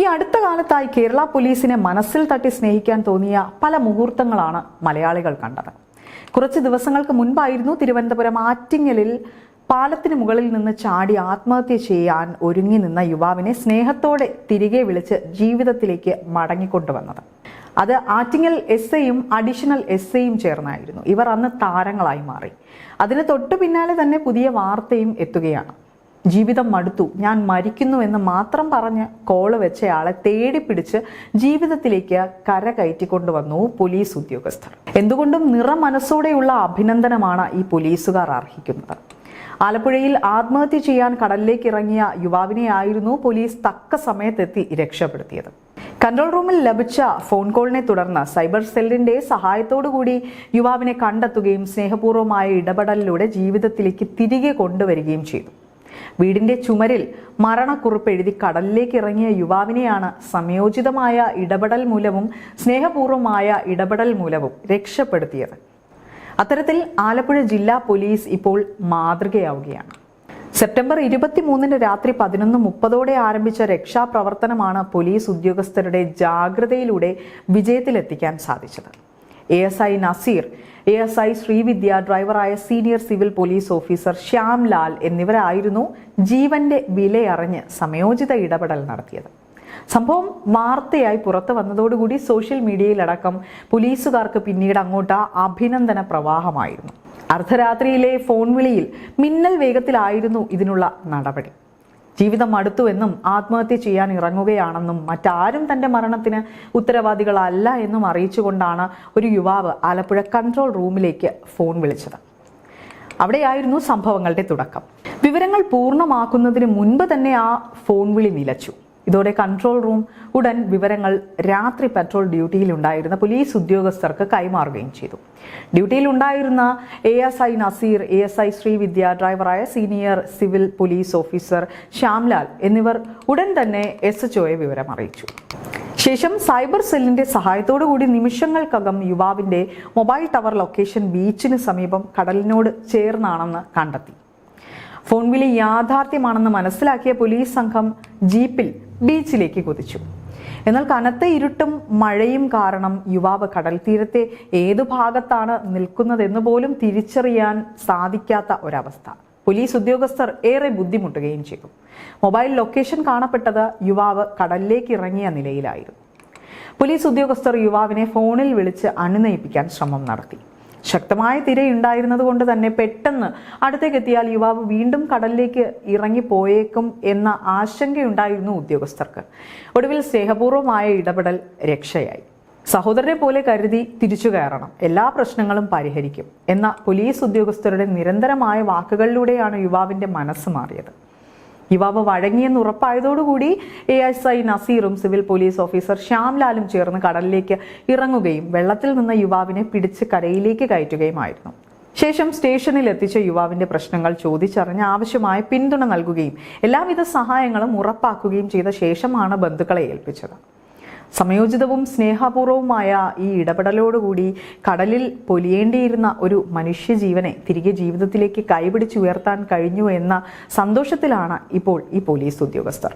ഈ അടുത്ത കാലത്തായി കേരള പോലീസിനെ മനസ്സിൽ തട്ടി സ്നേഹിക്കാൻ തോന്നിയ പല മുഹൂർത്തങ്ങളാണ് മലയാളികൾ കണ്ടത്. കുറച്ച് ദിവസങ്ങൾക്ക് മുൻപായിരുന്നു തിരുവനന്തപുരം ആറ്റിങ്ങലിൽ പാലത്തിന് മുകളിൽ നിന്ന് ചാടി ആത്മഹത്യ ചെയ്യാൻ ഒരുങ്ങി നിന്ന യുവാവിനെ സ്നേഹത്തോടെ തിരികെ വിളിച്ച് ജീവിതത്തിലേക്ക് മടങ്ങിക്കൊണ്ടുവന്നത്. അത് ആറ്റിങ്ങൽ എസ് ഐയും അഡീഷണൽ എസ് ഐയും ചേർന്നായിരുന്നു. ഇവർ അന്ന് താരങ്ങളായി മാറി. അതിന് തൊട്ടു പിന്നാലെ തന്നെ പുതിയ വാർത്തയും എത്തുകയാണ്. ജീവിതം മടുത്തു. ഞാൻ മരിക്കുന്നു എന്ന് മാത്രം പറഞ്ഞ് കോൾ വെച്ചയാളെ തേടി പിടിച്ച് ജീവിതത്തിലേക്ക് കര കയറ്റിക്കൊണ്ടുവന്നു പോലീസ് ഉദ്യോഗസ്ഥർ. എന്തുകൊണ്ടും നിറമനസ്സോടെയുള്ള അഭിനന്ദനമാണ് ഈ പോലീസുകാർ അർഹിക്കുന്നത്. ആലപ്പുഴയിൽ ആത്മഹത്യ ചെയ്യാൻ കടലിലേക്ക് ഇറങ്ങിയ യുവാവിനെയായിരുന്നു പോലീസ് തക്ക സമയത്തെത്തി രക്ഷപ്പെടുത്തിയത്. കൺട്രോൾ റൂമിൽ ലഭിച്ച ഫോൺ കോളിനെ തുടർന്ന് സൈബർ സെല്ലിന്റെ സഹായത്തോടുകൂടി യുവാവിനെ കണ്ടെത്തുകയും സ്നേഹപൂർവമായ ഇടപെടലിലൂടെ ജീവിതത്തിലേക്ക് തിരികെ കൊണ്ടുവരികയും ചെയ്തു. വീടിന്റെ ചുമരിൽ മരണക്കുറിപ്പ് എഴുതി കടലിലേക്ക് ഇറങ്ങിയ യുവാവിനെയാണ് സംയോജിതമായ ഇടപെടൽ മൂലവും സ്നേഹപൂർവമായ ഇടപെടൽ മൂലവും രക്ഷപ്പെടുത്തിയത്. അത്തരത്തിൽ ആലപ്പുഴ ജില്ലാ പോലീസ് ഇപ്പോൾ മാതൃകയാവുകയാണ്. സെപ്റ്റംബർ ഇരുപത്തിമൂന്നിന് രാത്രി പതിനൊന്ന് മുപ്പതോടെ ആരംഭിച്ച രക്ഷാപ്രവർത്തനമാണ് പോലീസ് ഉദ്യോഗസ്ഥരുടെ ജാഗ്രതയിലൂടെ വിജയത്തിലെത്തിക്കാൻ സാധിച്ചത്. A S I Nazeer A S I Sreevidya ഡ്രൈവറായ senior civil police officer Shyam Lal എന്നിവരായിരുന്നു ജീവന്റെ വിലയറിഞ്ഞ് സമയോചിത ഇടപെടൽ നടത്തിയത്. സംഭവം വാർത്തയായി പുറത്തു വന്നതോടുകൂടി സോഷ്യൽ മീഡിയയിലടക്കം പോലീസുകാർക്ക് പിന്നീട് അങ്ങോട്ട് അഭിനന്ദന പ്രവാഹമായിരുന്നു. അർദ്ധരാത്രിയിലെ ഫോൺ വിളിയിൽ മിന്നൽ വേഗത്തിലായിരുന്നു ഇതിനുള്ള നടപടി. ജീവിതം അടുത്തുവെന്നും ആത്മഹത്യ ചെയ്യാൻ ഇറങ്ങുകയാണെന്നും മറ്റാരും തന്റെ മരണത്തിന് ഉത്തരവാദികളല്ല എന്നും അറിയിച്ചുകൊണ്ടാണ് ഒരു യുവാവ് ആലപ്പുഴ കൺട്രോൾ റൂമിലേക്ക് ഫോൺ വിളിച്ചത്. അവിടെയായിരുന്നു സംഭവങ്ങളുടെ തുടക്കം. വിവരങ്ങൾ പൂർണമാക്കുന്നതിന് മുൻപ് തന്നെ ആ ഫോൺ വിളി നിലച്ചു. ഇതോടെ കൺട്രോൾ റൂം ഉടൻ വിവരങ്ങൾ രാത്രി പെട്രോൾ ഡ്യൂട്ടിയിലുണ്ടായിരുന്ന പോലീസ് ഉദ്യോഗസ്ഥർക്ക് കൈമാറുകയും ചെയ്തു. ഡ്യൂട്ടിയിലുണ്ടായിരുന്ന A S I Nazeer A S I Sreevidya ഡ്രൈവറായ senior civil police officer Shyamlal എന്നിവർ ഉടൻ തന്നെ എസ് എച്ച് ഒയെ വിവരം അറിയിച്ചു. ശേഷം സൈബർ സെല്ലിന്റെ സഹായത്തോടു കൂടി നിമിഷങ്ങൾക്കകം യുവാവിന്റെ മൊബൈൽ ടവർ ലൊക്കേഷൻ ബീച്ചിന് സമീപം കടലിനോട് ചേർന്നാണെന്ന് കണ്ടെത്തി. ഫോൺ വിളി യാഥാർത്ഥ്യമാണെന്ന് മനസ്സിലാക്കിയ പോലീസ് സംഘം ജീപ്പിൽ ബീച്ചിലേക്ക് കുതിച്ചു. എന്നാൽ കനത്ത ഇരുട്ടും മഴയും കാരണം യുവാവ് കടൽ തീരത്തെ ഏതു ഭാഗത്താണ് നിൽക്കുന്നതെന്ന് പോലും തിരിച്ചറിയാൻ സാധിക്കാത്ത ഒരവസ്ഥ. പോലീസ് ഉദ്യോഗസ്ഥർ ഏറെ ബുദ്ധിമുട്ടുകയും ചെയ്തു. മൊബൈൽ ലൊക്കേഷൻ കാണപ്പെട്ടത് യുവാവ് കടലിലേക്ക് ഇറങ്ങിയ നിലയിലായിരുന്നു. പോലീസ് ഉദ്യോഗസ്ഥർ യുവാവിനെ ഫോണിൽ വിളിച്ച് അണുനയിപ്പിക്കാൻ ശ്രമം നടത്തി. ശക്തമായ തിരയുണ്ടായിരുന്നത് കൊണ്ട് തന്നെ പെട്ടെന്ന് അടുത്തേക്ക് എത്തിയാൽ യുവാവ് വീണ്ടും കടലിലേക്ക് ഇറങ്ങിപ്പോയേക്കും എന്ന ആശങ്കയുണ്ടായിരുന്നു ഉദ്യോഗസ്ഥർക്ക്. ഒടുവിൽ സ്നേഹപൂർവമായ ഇടപെടൽ രക്ഷയായി. സഹോദരനെ പോലെ കരുതി തിരിച്ചു കയറണം. എല്ലാ പ്രശ്നങ്ങളും പരിഹരിക്കും എന്ന പോലീസ് ഉദ്യോഗസ്ഥരുടെ നിരന്തരമായ വാക്കുകളിലൂടെയാണ് യുവാവിന്റെ മനസ്സ് മാറിയത്. യുവാവ് വഴങ്ങിയെന്ന് ഉറപ്പായതോടുകൂടി എ എസ് ഐ നസീറും സിവിൽ പോലീസ് ഓഫീസർ ശ്യാംലാലും ചേർന്ന് കടലിലേക്ക് ഇറങ്ങുകയും വെള്ളത്തിൽ നിന്ന് യുവാവിനെ പിടിച്ച് കരയിലേക്ക് കയറ്റുകയുമായിരുന്നു. ശേഷം സ്റ്റേഷനിൽ എത്തിച്ച യുവാവിന്റെ പ്രശ്നങ്ങൾ ചോദിച്ചറിഞ്ഞ് ആവശ്യമായ പിന്തുണ നൽകുകയും എല്ലാവിധ സഹായങ്ങളും ഉറപ്പാക്കുകയും ചെയ്ത ശേഷമാണ് ബന്ധുക്കളെ ഏൽപ്പിച്ചത്. സമയോചിതവും സ്നേഹപൂർവവുമായ ഈ ഇടപെടലോടുകൂടി കടലിൽ പൊലിയേണ്ടിയിരുന്ന ഒരു മനുഷ്യജീവനെ തിരികെ ജീവിതത്തിലേക്ക് കൈപിടിച്ചുയർത്താൻ കഴിഞ്ഞു എന്ന സന്തോഷത്തിലാണ് ഇപ്പോൾ ഈ പോലീസ് ഉദ്യോഗസ്ഥർ.